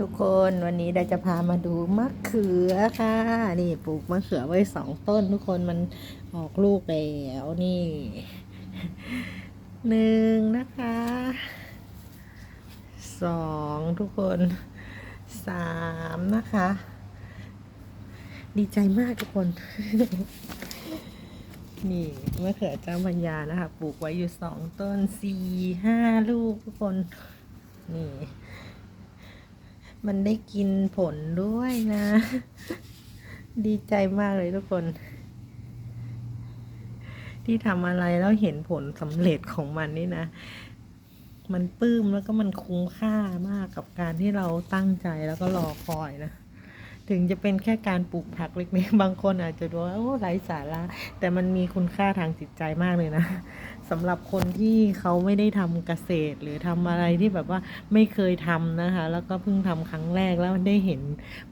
ทุกคนวันนี้ดาจะพามาดูมะเขือค่ะ นี่ปลูกมะเขือไว้สองต้น ทุกคนมันออกลูกแล้วนี่หนึ่งนะคะสองทุกคนสามนะคะ ดีใจมากทุกคน นี่มะเขือเจ้าพัญญานะคะ ปลูกไว้อยู่สองต้นสี่ห้าลูกทุกคน นี่ มันได้กินผลด้วยนะ ดีใจมากเลยทุกคน ที่ทำอะไรแล้วเห็นผลสำเร็จของมันนี่นะ มันปลื้มแล้วก็มันคุ้มค่ามากกับการที่เราตั้งใจแล้วก็รอคอยนะ ถึงจะเป็นแค่การปลูกผักเล็กๆ บางคนอาจจะดูว่าโอ้ไร้สาระ แต่มันมีคุณค่าทางจิตใจมากเลยนะสำหรับคนที่เขาไม่ได้ทำเกษตร หรือทำอะไรที่แบบว่าไม่เคยทำนะคะ แล้วก็เพิ่งทำครั้งแรกแล้วได้เห็น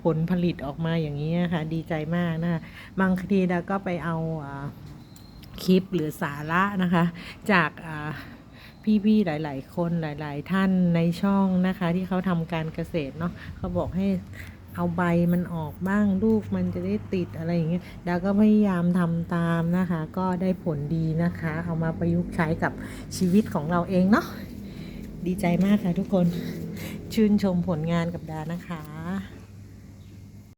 ผลผลิตออกมาอย่างนี้นะคะดีใจมากนะคะบางทีดาก็ไปเอาคลิปหรือสาระนะคะ จากพี่ๆ หลาย ๆ คนหลาย ๆ ท่านในช่องนะคะ ที่เขาทำการเกษตรเนาะเขาบอกให้ เอาใบมันออกบ้างลูกมันจะได้ติดอะไรอย่างเงี้ยดาก็พยายามทำตามนะคะ ก็ได้ผลดีนะคะ เอามาประยุกต์ใช้กับชีวิตของเราเองเนาะดีใจมากค่ะทุกคนชื่นชมผลงานกับดานะคะ